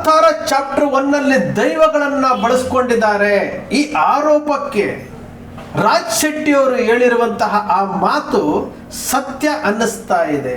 Kantara chapter ಒನ್ನಲ್ಲಿ ದೈವಗಳನ್ನ ಬಳಸ್ಕೊಂಡಿದ್ದಾರೆ. ಈ ಆರೋಪಕ್ಕೆ ರಾಜ್ ಶೆಟ್ಟಿ ಅವರು ಹೇಳಿರುವಂತಹ ಆ ಮಾತು ಸತ್ಯ ಅನ್ನಿಸ್ತಾ ಇದೆ.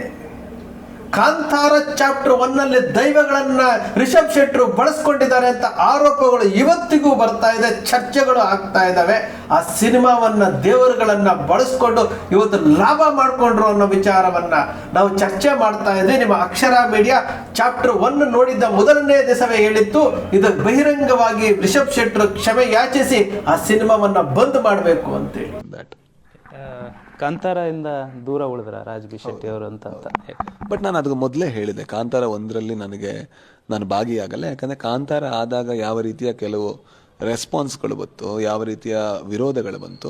ಕಾಂತಾರ ಚಾಪ್ಟರ್ ಒನ್ನಲ್ಲಿ ದೈವಗಳನ್ನ ರಿಷಬ್ ಶೆಟ್ಟರು ಬಳಸ್ಕೊಂಡಿದ್ದಾರೆ ಅಂತ ಆರೋಪಗಳು ಇವತ್ತಿಗೂ ಬರ್ತಾ ಇದೆ, ಚರ್ಚೆಗಳು ಆಗ್ತಾ ಇದ್ದಾವೆ. ಆ ಸಿನಿಮಾವನ್ನ ದೇವರುಗಳನ್ನ ಬಳಸ್ಕೊಂಡು ಇವತ್ತು ಲಾಭ ಮಾಡಿಕೊಂಡ್ರು ಅನ್ನೋ ವಿಚಾರವನ್ನ ನಾವು ಚರ್ಚೆ ಮಾಡ್ತಾ ಇದ್ದೀವಿ ನಿಮ್ಮ ಅಕ್ಷರ ಮೀಡಿಯಾ ಚಾಪ್ಟರ್ ಒನ್ ನೋಡಿದ್ದ ಮೊದಲನೇ ದಿವಸವೇ ಹೇಳಿತ್ತು, ಇದು ಬಹಿರಂಗವಾಗಿ ರಿಷಬ್ ಶೆಟ್ಟರು ಕ್ಷಮೆ ಯಾಚಿಸಿ ಆ ಸಿನಿಮಾವನ್ನ ಬಂದ್ ಮಾಡಬೇಕು ಅಂತೇಳಿ. ಕಾಂತಾರದಿಂದ ದೂರ ಉಳಿದ್ರ ರಾಜಬಿ ಶೆಟ್ಟಿ ಅವರು ಅಂತ? ಅಂತ ಬಟ್ ನಾನು ಅದಕ್ಕೆ ಮೊದಲೇ ಹೇಳಿದೆ ಕಾಂತಾರ ಒಂದರಲ್ಲಿ ನನಗೆ ನಾನು ಭಾಗಿಯಾಗಲ್ಲ. ಯಾಕಂದರೆ ಕಾಂತಾರ ಆದಾಗ ಯಾವ ರೀತಿಯ ಕೆಲವು ರೆಸ್ಪಾನ್ಸ್ಗಳು ಬಂತು ಯಾವ ರೀತಿಯ ವಿರೋಧಗಳು ಬಂತು.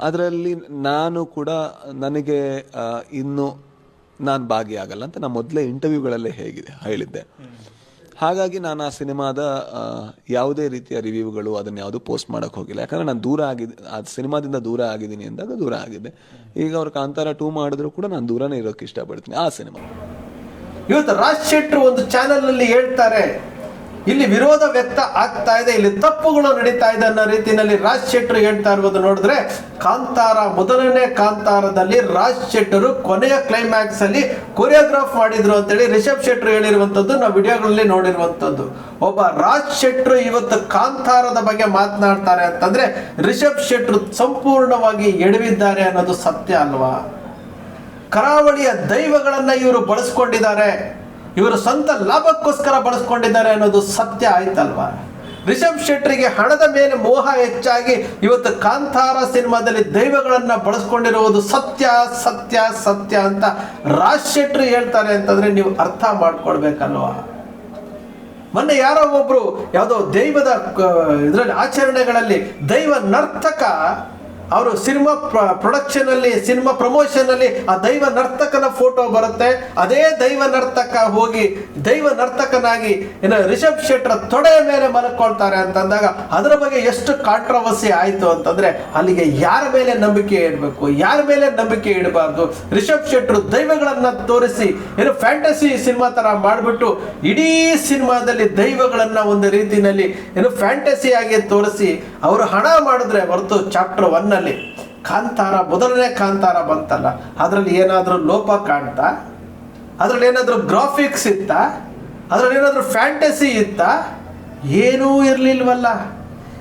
ಅದರಲ್ಲಿ ನಾನು ಕೂಡ ನನಗೆ ಇನ್ನು ನಾನು ಭಾಗಿಯಾಗಲ್ಲ ಅಂತ ನಾನು ಮೊದಲೇ ಇಂಟರ್ವ್ಯೂಗಳಲ್ಲೇ ಹೇಗಿದೆ ಹೇಳಿದ್ದೆ. ಹಾಗಾಗಿ ನಾನು ಆ ಸಿನಿಮಾದ ಯಾವುದೇ ರೀತಿಯ ರಿವ್ಯೂಗಳು ಅದನ್ನ ಯಾವುದು ಪೋಸ್ಟ್ ಮಾಡೋಕೆ ಹೋಗಿಲ್ಲ. ಯಾಕಂದರೆ ನಾನು ದೂರ ಆಗಿದ್ದೆ ಆ ಸಿನಿಮಾದಿಂದ ದೂರ ಆಗಿದ್ದೀನಿ ಅಂದಾಗ ದೂರ ಆಗಿದೆ. ಈಗ ಅವ್ರು ಕಾಂತಾರ ಟೂ ಮಾಡಿದ್ರು ಕೂಡ ನಾನು ದೂರನೇ ಇರೋಕೆ ಇಷ್ಟಪಡ್ತೀನಿ. ಆ ಸಿನಿಮಾ. ಇವತ್ತು ರಾಜ್ ಶೆಟ್ರು ಒಂದು ಚಾನೆಲ್ನಲ್ಲಿ ಹೇಳ್ತಾರೆ ಇಲ್ಲಿ ವಿರೋಧ ವ್ಯಕ್ತ ಆಗ್ತಾ ಇದೆ, ಇಲ್ಲಿ ತಪ್ಪುಗಳು ನಡೀತಾ ಇದೆ ಅನ್ನೋ ರೀತಿಯಲ್ಲಿ ರಾಜ್ ಶೆಟ್ಟರು ಹೇಳ್ತಾ ಇರೋದು ನೋಡಿದ್ರೆ, ಕಾಂತಾರ ಮೊದಲನೇ ಕಾಂತಾರದಲ್ಲಿ ರಾಜ್ ಶೆಟ್ಟರು ಕೊನೆಯ ಕ್ಲೈಮ್ಯಾಕ್ಸ್ ಅಲ್ಲಿ ಕೊರಿಯೋಗ್ರಾಫ್ ಮಾಡಿದ್ರು ಅಂತೇಳಿ ರಿಷಬ್ ಶೆಟ್ಟರು ಹೇಳಿರುವಂತದ್ದು, ನಾವು ವಿಡಿಯೋಗಳಲ್ಲಿ ನೋಡಿರುವಂತದ್ದು. ಒಬ್ಬ ರಾಜ್ ಶೆಟ್ಟರು ಇವತ್ತು ಕಾಂತಾರದ ಬಗ್ಗೆ ಮಾತನಾಡ್ತಾರೆ ಅಂತಂದ್ರೆ, ರಿಷಬ್ ಶೆಟ್ಟರು ಸಂಪೂರ್ಣವಾಗಿ ಎಡವಿದ್ದಾರೆ ಅನ್ನೋದು ಸತ್ಯ ಅಲ್ವಾ? ಕರಾವಳಿಯ ದೈವಗಳನ್ನ ಇವರು ಬಳಸ್ಕೊಂಡಿದ್ದಾರೆ. ಇವರು ಸ್ವಂತ ಲಾಭಕ್ಕೋಸ್ಕರ ಬಳಸ್ಕೊಂಡಿದ್ದಾರೆ ಅನ್ನೋದು ಸತ್ಯ ಆಯ್ತಲ್ವಾ? ರಿಷಬ್ ಶೆಟ್ಟಿಗೆ ಹಣದ ಮೇಲೆ ಮೋಹ ಹೆಚ್ಚಾಗಿ ಇವತ್ತು ಕಾಂತಾರ ಸಿನಿಮಾದಲ್ಲಿ ದೈವಗಳನ್ನ ಬಳಸ್ಕೊಂಡಿರುವುದು ಸತ್ಯ ಸತ್ಯ ಸತ್ಯ ಅಂತ ರಾಜ್ ಶೆಟ್ರಿ ಹೇಳ್ತಾರೆ ಅಂತಂದ್ರೆ ನೀವು ಅರ್ಥ ಮಾಡ್ಕೊಳ್ಬೇಕಲ್ವಾ? ಮೊನ್ನೆ ಯಾರೋ ಒಬ್ರು ಯಾವುದೋ ದೈವದ ಇದರಲ್ಲಿ ಆಚರಣೆಗಳಲ್ಲಿ ದೈವ ನರ್ತಕ ಅವರು ಸಿನಿಮಾ ಪ್ರೊಡಕ್ಷನ್ ಅಲ್ಲಿ, ಸಿನಿಮಾ ಪ್ರಮೋಷನ್ ಅಲ್ಲಿ ಆ ದೈವ ನರ್ತಕನ ಫೋಟೋ ಬರುತ್ತೆ. ಅದೇ ದೈವ ನರ್ತಕ ಹೋಗಿ, ದೈವ ನರ್ತಕನಾಗಿ ಏನು ರಿಷಬ್ ಶೆಟ್ರ ತೊಡೆಯ ಮೇಲೆ ಮಲ್ಕೊಳ್ತಾರೆ ಅಂತಂದಾಗ ಅದರ ಬಗ್ಗೆ ಎಷ್ಟು ಕಾಂಟ್ರವರ್ಸಿ ಆಯಿತು ಅಂತಂದ್ರೆ ಅಲ್ಲಿಗೆ ಯಾರ ಮೇಲೆ ನಂಬಿಕೆ ಇಡಬೇಕು, ಯಾರ ಮೇಲೆ ನಂಬಿಕೆ ಇಡಬಾರ್ದು? ರಿಷಬ್ ಶೆಟ್ಟರು ದೈವಗಳನ್ನ ತೋರಿಸಿ ಏನು ಫ್ಯಾಂಟಸಿ ಸಿನಿಮಾ ತರ ಮಾಡಿಬಿಟ್ಟು ಇಡೀ ಸಿನಿಮಾದಲ್ಲಿ ದೈವಗಳನ್ನ ಒಂದು ರೀತಿಯಲ್ಲಿ ಏನು ಫ್ಯಾಂಟಸಿ ಆಗಿ ತೋರಿಸಿ ಅವರು ಹಣ ಮಾಡಿದ್ರೆ ಹೊರತು ಚಾಪ್ಟರ್ ಒನ್ ಕಾಂತಾರ, ಮೊದಲನೇ ಕಾಂತಾರ ಬಂತಲ್ಲ, ಅದರಲ್ಲಿ ಏನಾದರೂ ಲೋಪ ಕಾಣ್ತಾ? ಅದರಲ್ಲಿ ಏನಾದರೂ ಗ್ರಾಫಿಕ್ಸ್ ಇತ್ತಾ? ಅದರಲ್ಲಿ ಏನಾದರೂ ಫ್ಯಾಂಟಸಿ ಇತ್ತಾ? ಏನೂ ಇರಲಿಲ್ವಲ್ಲ.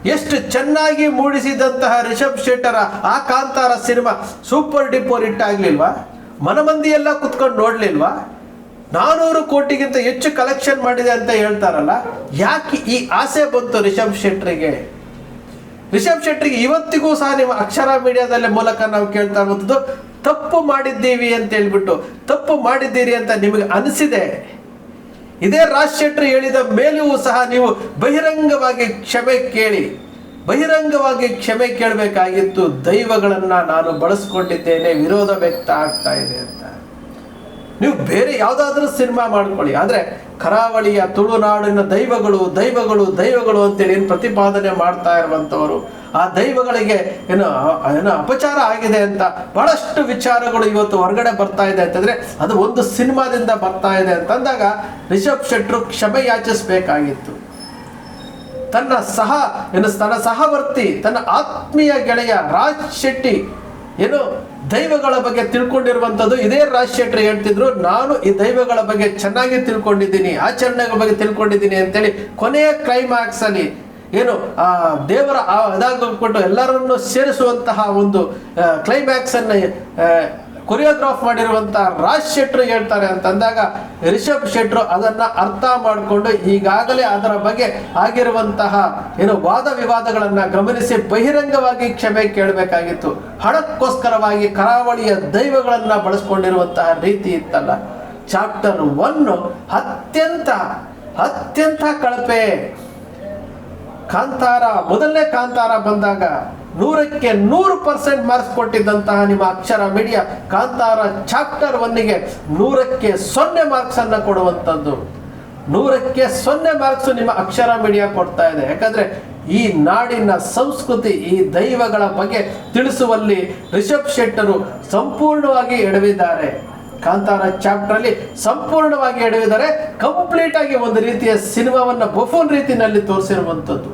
ಎಷ್ಟು ಚೆನ್ನಾಗಿ ಮೂಡಿಸಿದಂತಹ ರಿಷಬ್ ಶೆಟ್ಟರ ಆ Kantara cinema super duper hit ಆಗ್ಲಿಲ್ವಾ? ಮನಮಂದಿ ಎಲ್ಲ ಕುತ್ಕೊಂಡು ನೋಡ್ಲಿಲ್ವಾ? ನಾನೂರು ಕೋಟಿಗಿಂತ ಹೆಚ್ಚು ಕಲೆಕ್ಷನ್ ಮಾಡಿದೆ ಅಂತ ಹೇಳ್ತಾರಲ್ಲ, ಯಾಕೆ ಈ ಆಸೆ ಬಂತು ರಿಷಬ್ ಶೆಟ್ರಿಗೆ ರಿಷಬ್ ಶೆಟ್ಟಿಗೆ ಇವತ್ತಿಗೂ ಸಹ ನೀವು ಅಕ್ಷರ ಮೀಡಿಯಾದಲ್ಲಿ ಮೂಲಕ ನಾವು ಕೇಳ್ತಾ ಇರುವಂಥದ್ದು ತಪ್ಪು ಮಾಡಿದ್ದೀವಿ ಅಂತ ಹೇಳ್ಬಿಟ್ಟು, ತಪ್ಪು ಮಾಡಿದ್ದೀರಿ ಅಂತ ನಿಮಗೆ ಅನಿಸಿದೆ. ಇದೇ ರಾಜ್ ಶೆಟ್ಟಿ ಹೇಳಿದ ಮೇಲೂ ಸಹ ನೀವು ಬಹಿರಂಗವಾಗಿ ಕ್ಷಮೆ ಕೇಳಿ, ಬಹಿರಂಗವಾಗಿ ಕ್ಷಮೆ ಕೇಳಬೇಕಾಗಿತ್ತು ದೈವಗಳನ್ನ ನಾನು ಬಳಸ್ಕೊಂಡಿದ್ದೇನೆ, ವಿರೋಧ ವ್ಯಕ್ತ ಆಗ್ತಾ ಇದೆ ಅಂತ. ನೀವು ಬೇರೆ ಯಾವುದಾದ್ರೂ ಸಿನಿಮಾ ಮಾಡ್ಕೊಳ್ಳಿ. ಆದರೆ ಕರಾವಳಿಯ ತುಳುನಾಡಿನ ದೈವಗಳು ದೈವಗಳು ದೈವಗಳು ಅಂತೇಳಿ ಏನು ಪ್ರತಿಪಾದನೆ ಮಾಡ್ತಾ ಇರುವಂಥವರು ಆ ದೈವಗಳಿಗೆ ಏನು ಏನು ಅಪಚಾರ ಆಗಿದೆ ಅಂತ ಬಹಳಷ್ಟು ವಿಚಾರಗಳು ಇವತ್ತು ಹೊರಗಡೆ ಬರ್ತಾ ಇದೆ ಅಂತಂದ್ರೆ ಅದು ಒಂದು ಸಿನಿಮಾದಿಂದ ಬರ್ತಾ ಇದೆ ಅಂತಂದಾಗ ರಿಷಬ್ ಶೆಟ್ರು ಕ್ಷಮೆ ಯಾಚಿಸಬೇಕಾಗಿತ್ತು. ತನ್ನ ಸಹ, ಏನು ತನ್ನ ಸಹವರ್ತಿ, ತನ್ನ ಆತ್ಮೀಯ ಗೆಳೆಯ ರಾಜ್ ಶೆಟ್ಟಿ, ಏನು ದೈವಗಳ ಬಗ್ಗೆ ತಿಳ್ಕೊಂಡಿರುವಂಥದ್ದು ಇದೇ ರಾಜ್ ಶೆಟ್ಟಿ ಹೇಳ್ತಿದ್ರು. ನಾನು ಈ ದೈವಗಳ ಬಗ್ಗೆ ಚೆನ್ನಾಗಿ ತಿಳ್ಕೊಂಡಿದ್ದೀನಿ, ಆಚರಣೆಗಳ ಬಗ್ಗೆ ತಿಳ್ಕೊಂಡಿದ್ದೀನಿ ಅಂತೇಳಿ ಕೊನೆಯ ಕ್ಲೈಮ್ಯಾಕ್ಸ್ ಅಲ್ಲಿ ಏನು, ಆ ದೇವರ ಇದಾಗಿಬಿಟ್ಟು ಎಲ್ಲರನ್ನು ಸೇರಿಸುವಂತಹ ಒಂದು ಕ್ಲೈಮ್ಯಾಕ್ಸ್ ಅನ್ನ ಕೊರಿಯೋಗ್ರಾಫ್ ಮಾಡಿರುವಂತಹ ರಾಜ್ ಶೆಟ್ರು ಹೇಳ್ತಾರೆ ಅಂತಂದಾಗ ರಿಷಬ್ ಶೆಟ್ರು ಅದನ್ನ ಅರ್ಥ ಮಾಡಿಕೊಂಡು ಈಗಾಗಲೇ ಅದರ ಬಗ್ಗೆ ಆಗಿರುವಂತಹ ಏನು ವಾದ ವಿವಾದಗಳನ್ನ ಗಮನಿಸಿ ಬಹಿರಂಗವಾಗಿ ಕ್ಷಮೆ ಕೇಳಬೇಕಾಗಿತ್ತು. ಹಣಕ್ಕೋಸ್ಕರವಾಗಿ ಕರಾವಳಿಯ ದೈವಗಳನ್ನ ಬಳಸ್ಕೊಂಡಿರುವಂತಹ ರೀತಿ ಇತ್ತಲ್ಲ. ಚಾಪ್ಟರ್ ಒನ್ ಅತ್ಯಂತ ಅತ್ಯಂತ ಕಳಪೆ. ಕಾಂತಾರ, ಮೊದಲನೇ ಕಾಂತಾರ ಬಂದಾಗ ನೂರಕ್ಕೆ ನೂರು ಪರ್ಸೆಂಟ್ ಮಾರ್ಕ್ಸ್ ಕೊಟ್ಟಿದ್ದಂತಹ ನಿಮ್ಮ ಅಕ್ಷರ ಮೀಡಿಯಾ ಕಾಂತಾರ ಚಾಪ್ಟರ್ ಒನ್ನಿಗೆ ನೂರಕ್ಕೆ ಸೊನ್ನೆ ಮಾರ್ಕ್ಸ್ ಅನ್ನ ಕೊಡುವಂಥದ್ದು. ನೂರಕ್ಕೆ ಸೊನ್ನೆ ಮಾರ್ಕ್ಸ್ ನಿಮ್ಮ ಅಕ್ಷರ ಮೀಡಿಯಾ ಕೊಡ್ತಾ ಇದೆ. ಯಾಕಂದ್ರೆ ಈ ನಾಡಿನ ಸಂಸ್ಕೃತಿ, ಈ ದೈವಗಳ ಬಗ್ಗೆ ತಿಳಿಸುವಲ್ಲಿ ರಿಷಬ್ ಶೆಟ್ಟರು ಸಂಪೂರ್ಣವಾಗಿ ಎಡವಿದ್ದಾರೆ. ಕಾಂತಾರ ಚಾಪ್ಟರ್ ಅಲ್ಲಿ ಸಂಪೂರ್ಣವಾಗಿ ಎಡವಿದ್ದಾರೆ ಕಂಪ್ಲೀಟ್ ಆಗಿ ಒಂದು ರೀತಿಯ ಸಿನಿಮಾವನ್ನ ಬಫೋನ್ ರೀತಿಯಲ್ಲಿ ತೋರಿಸಿರುವಂಥದ್ದು.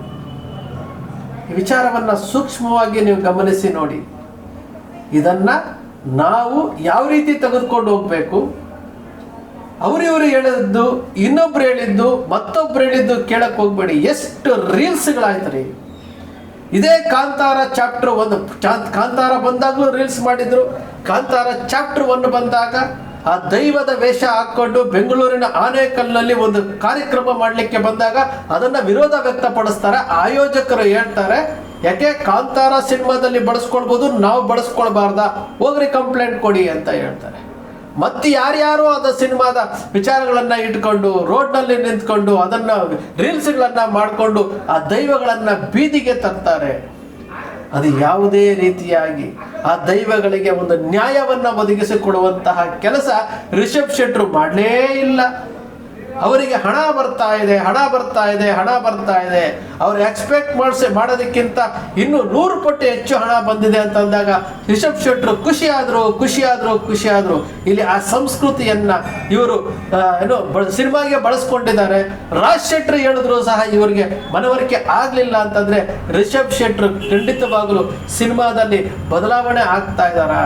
ವಿಚಾರವನ್ನ ಸೂಕ್ಷ್ಮವಾಗಿ ನೀವು ಗಮನಿಸಿ ನೋಡಿ. ಇದನ್ನ ನಾವು ಯಾವ ರೀತಿ ತೆಗೆದುಕೊಂಡು ಹೋಗ್ಬೇಕು? ಅವರಿವರು ಹೇಳಿದ್ದು, ಇನ್ನೊಬ್ರು ಹೇಳಿದ್ದು, ಮತ್ತೊಬ್ರು ಹೇಳಿದ್ದು ಕೇಳಕ್ಕೆ ಹೋಗ್ಬೇಡಿ. ಎಷ್ಟು ರೀಲ್ಸ್ಗಳಾಯ್ತು ಇದೇ ಕಾಂತಾರ ಚಾಪ್ಟರ್ ಒಂದು ಕಾಂತಾರ ಬಂದಾಗಲೂ ರೀಲ್ಸ್ ಮಾಡಿದ್ರು. ಕಾಂತಾರ ಚಾಪ್ಟರ್ ಒಂದು ಬಂದಾಗ ಆ ದೈವದ ವೇಷ ಹಾಕೊಂಡು ಬೆಂಗಳೂರಿನ ಆನೇಕಲ್ನಲ್ಲಿ ಒಂದು ಕಾರ್ಯಕ್ರಮ ಮಾಡಲಿಕ್ಕೆ ಬಂದಾಗ ಅದನ್ನ ವಿರೋಧ ವ್ಯಕ್ತಪಡಿಸ್ತಾರೆ. ಆಯೋಜಕರು ಹೇಳ್ತಾರೆ, ಯಾಕೆ ಕಾಂತಾರ ಸಿನಿಮಾದಲ್ಲಿ ಬಳಸ್ಕೊಳ್ಬೋದು ನಾವು ಬಳಸ್ಕೊಳ್ಬಾರ್ದ ಹೋಗ್ರಿ ಕಂಪ್ಲೇಂಟ್ ಕೊಡಿ ಅಂತ ಹೇಳ್ತಾರೆ. ಮತ್ತೆ ಯಾರ್ಯಾರು ಅದ ಸಿನಿಮಾದ ವಿಚಾರಗಳನ್ನ ಇಟ್ಕೊಂಡು, ರೋಡ್ನಲ್ಲಿ ನಿಂತ್ಕೊಂಡು, ಅದನ್ನ ರೀಲ್ಸ್ಗಳನ್ನ ಮಾಡಿಕೊಂಡು ಆ ದೈವಗಳನ್ನ ಬೀದಿಗೆ ತರ್ತಾರೆ. ಅದು ಯಾವುದೇ ರೀತಿಯಾಗಿ ಆ ದೈವಗಳಿಗೆ ಒಂದು ನ್ಯಾಯವನ್ನ ಒದಗಿಸಿಕೊಡುವಂತಹ ಕೆಲಸ ರಿಷಬ್ ಶೆಟ್ರು ಮಾಡಲೇ ಇಲ್ಲ. ಅವರಿಗೆ ಹಣ ಬರ್ತಾ ಇದೆ, ಹಣ ಬರ್ತಾ ಇದೆ, ಹಣ ಬರ್ತಾ ಇದೆ. ಅವ್ರು ಎಕ್ಸ್ಪೆಕ್ಟ್ ಮಾಡಿಸಿ, ಮಾಡೋದಕ್ಕಿಂತ ಇನ್ನೂ ನೂರು ಪಟ್ಟು ಹೆಚ್ಚು ಹಣ ಬಂದಿದೆ ಅಂತಂದಾಗ ರಿಷಬ್ ಶೆಟ್ಟರು ಖುಷಿಯಾದರು ಖುಷಿಯಾದರು ಖುಷಿ ಆದ್ರು ಖುಷಿ ಆದ್ರು ಇಲ್ಲಿ ಆ ಸಂಸ್ಕೃತಿಯನ್ನ ಇವರು ಏನು ಸಿನಿಮಾಗೆ ಬಳಸ್ಕೊಂಡಿದ್ದಾರೆ. ರಾಜ್ ಶೆಟ್ರು ಹೇಳಿದ್ರು ಸಹ ಇವರಿಗೆ ಮನವರಿಕೆ ಆಗಲಿಲ್ಲ ಅಂತಂದರೆ ರಿಷಬ್ ಶೆಟ್ರು ಖಂಡಿತವಾಗಲೂ ಸಿನಿಮಾದಲ್ಲಿ ಬದಲಾವಣೆ ಆಗ್ತಾ ಇದ್ದಾರಾ?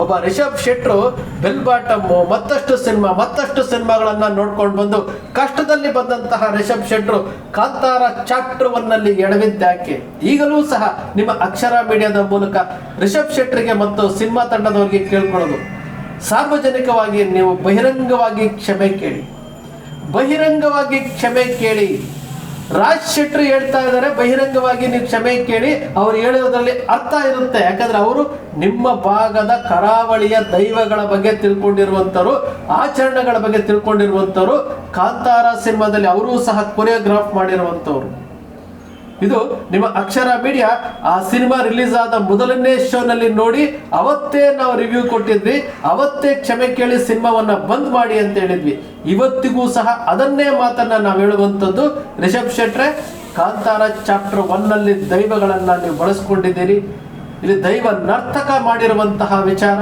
ಒಬ್ಬ ರಿಷಬ್ ಶೆಟ್ರು ಬೆಲ್ ಬಾಟಮ್ ಮತ್ತಷ್ಟು ಸಿನಿಮಾ, ಮತ್ತಷ್ಟು ಸಿನಿಮಾಗಳನ್ನ ನೋಡ್ಕೊಂಡು ಬಂದು ಕಷ್ಟದಲ್ಲಿ ಬಂದಂತಹ ರಿಷಬ್ ಶೆಟ್ರು ಕಾಂತಾರ ಚಾಪ್ಟರ್ ಒನ್ನಲ್ಲಿ ಎಡವಿದ್ದಾಕೆ. ಈಗಲೂ ಸಹ ನಿಮ್ಮ ಅಕ್ಷರ ಮೀಡಿಯಾದ ಮೂಲಕ ರಿಷಬ್ ಶೆಟ್ರಿಗೆ ಮತ್ತು ಸಿನಿಮಾ ತಂಡದವರಿಗೆ ಕೇಳ್ಕೊಳ್ಳೋದು. ಸಾರ್ವಜನಿಕವಾಗಿ ನೀವು ಬಹಿರಂಗವಾಗಿ ಕ್ಷಮೆ ಕೇಳಿ. ಬಹಿರಂಗವಾಗಿ ಕ್ಷಮೆ ಕೇಳಿ. ರಾಜ್ ಶೆಟ್ರಿ ಹೇಳ್ತಾ ಇದ್ದಾರೆ, ಬಹಿರಂಗವಾಗಿ ನೀವು ಕ್ಷಮೆ ಕೇಳಿ, ಅವ್ರು ಹೇಳೋದ್ರಲ್ಲಿ ಅರ್ಥ ಇರುತ್ತೆ. ಯಾಕಂದ್ರೆ ಅವರು ನಿಮ್ಮ ಭಾಗದ ಕರಾವಳಿಯ ದೈವಗಳ ಬಗ್ಗೆ ತಿಳ್ಕೊಂಡಿರುವಂತರು ಆಚರಣೆಗಳ ಬಗ್ಗೆ ತಿಳ್ಕೊಂಡಿರುವಂತರು ಕಾಂತಾರ ಸಿನಿಮಾದಲ್ಲಿ ಅವರೂ ಸಹ ಕೊರಿಯೋಗ್ರಾಫ್ ಮಾಡಿರುವಂತವ್ರು. ಇದು ನಿಮ್ಮ ಅಕ್ಷರ ಮೀಡಿಯಾ. ಆ ಸಿನಿಮಾ ರಿಲೀಸ್ ಆದ ಮೊದಲನೇ ಶೋನಲ್ಲಿ ನೋಡಿ ಅವತ್ತೇ ನಾವು ರಿವ್ಯೂ ಕೊಟ್ಟಿದ್ವಿ. ಅವತ್ತೇ ಕ್ಷಮೆ ಕೇಳಿ ಸಿನಿಮಾವನ್ನ ಬಂದ್ ಮಾಡಿ ಅಂತ ಹೇಳಿದ್ವಿ. ಇವತ್ತಿಗೂ ಸಹ ಅದನ್ನೇ ಮಾತನ್ನ ನಾವು ಹೇಳುವಂಥದ್ದು. ರಿಷಬ್ ಶೆಟ್ರೆ, ಕಾಂತಾರ ಚಾಪ್ಟರ್ ಒನ್ನಲ್ಲಿ ದೈವಗಳನ್ನ ನೀವು ಬಳಸ್ಕೊಂಡಿದ್ದೀರಿ. ಇಲ್ಲಿ ದೈವ ನರ್ತಕ ಮಾಡಿರುವಂತಹ ವಿಚಾರ,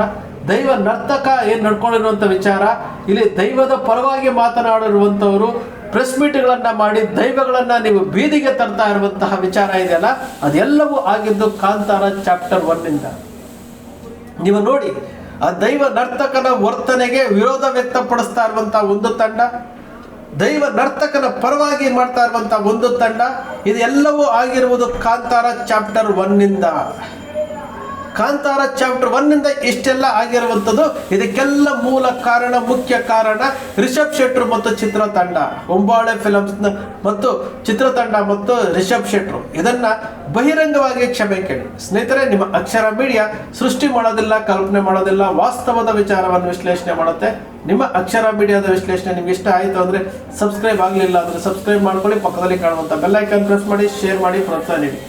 ದೈವ ನರ್ತಕ ಏನ್ ನಡ್ಕೊಂಡಿರುವಂತ ವಿಚಾರ, ಇಲ್ಲಿ ದೈವದ ಪರವಾಗಿ ಮಾತನಾಡಿರುವಂತವರು ಪ್ರೆಸ್ ಮೀಟ್ಗಳನ್ನ ಮಾಡಿ ದೈವಗಳನ್ನ ನೀವು ಬೀದಿಗೆ ತರ್ತಾ ಇರುವಂತಹ ವಿಚಾರ ಇದೆಯಲ್ಲ, ಅದೆಲ್ಲವೂ ಆಗಿದ್ದು ಕಾಂತಾರ ಚಾಪ್ಟರ್ ಒನ್ನಿಂದ ನೀವು ನೋಡಿ, ಆ ದೈವ ನರ್ತಕನ ವರ್ತನೆಗೆ ವಿರೋಧ ವ್ಯಕ್ತಪಡಿಸ್ತಾ ಇರುವಂತಹ ಒಂದು ತಂಡ, ದೈವ ನರ್ತಕನ ಪರವಾಗಿ ಮಾಡ್ತಾ ಇರುವಂತಹ ಒಂದು ತಂಡ, ಇದೆಲ್ಲವೂ ಆಗಿರುವುದು ಕಾಂತಾರ ಚಾಪ್ಟರ್ ಒನ್ನಿಂದ ಕಾಂತಾರ ಚಾಪ್ಟರ್ ಒನ್ನಿಂದ ಇಷ್ಟೆಲ್ಲ ಆಗಿರುವಂಥದ್ದು, ಇದಕ್ಕೆಲ್ಲ ಮೂಲ ಕಾರಣ, ಮುಖ್ಯ ಕಾರಣ ರಿಷಬ್ ಶೆಟ್ರು ಮತ್ತು ಚಿತ್ರತಂಡ. ಒಂಬಾಳೆ ಫಿಲಮ್ಸ್ನ ಮತ್ತು ಚಿತ್ರತಂಡ ಮತ್ತು ರಿಷಬ್ ಶೆಟ್ರು. ಇದನ್ನ ಬಹಿರಂಗವಾಗಿ ಕ್ಷಮೆ ಕೇಳಿ. ಸ್ನೇಹಿತರೆ, ನಿಮ್ಮ ಅಕ್ಷರ ಮೀಡಿಯಾ ಸೃಷ್ಟಿ ಮಾಡೋದಿಲ್ಲ, ಕಲ್ಪನೆ ಮಾಡೋದಿಲ್ಲ, ವಾಸ್ತವದ ವಿಚಾರವನ್ನು ವಿಶ್ಲೇಷಣೆ ಮಾಡುತ್ತೆ. ನಿಮ್ಮ ಅಕ್ಷರ ಮೀಡಿಯಾದ ವಿಶ್ಲೇಷಣೆ ನಿಮ್ಗೆ ಇಷ್ಟ ಆಯಿತು ಅಂದ್ರೆ ಸಬ್ಸ್ಕ್ರೈಬ್ ಆಗಲಿಲ್ಲ ಅಂದ್ರೆ ಸಬ್ಸ್ಕ್ರೈಬ್ ಮಾಡ್ಕೊಳ್ಳಿ, ಪಕ್ಕದಲ್ಲಿ ಕಾಣುವಂಥ ಬೆಲ್ಲೈಕನ್ ಪ್ರೆಸ್ ಮಾಡಿ ಶೇರ್ ಮಾಡಿ, ಪ್ರೋತ್ಸಾಹ ನೀಡಿ.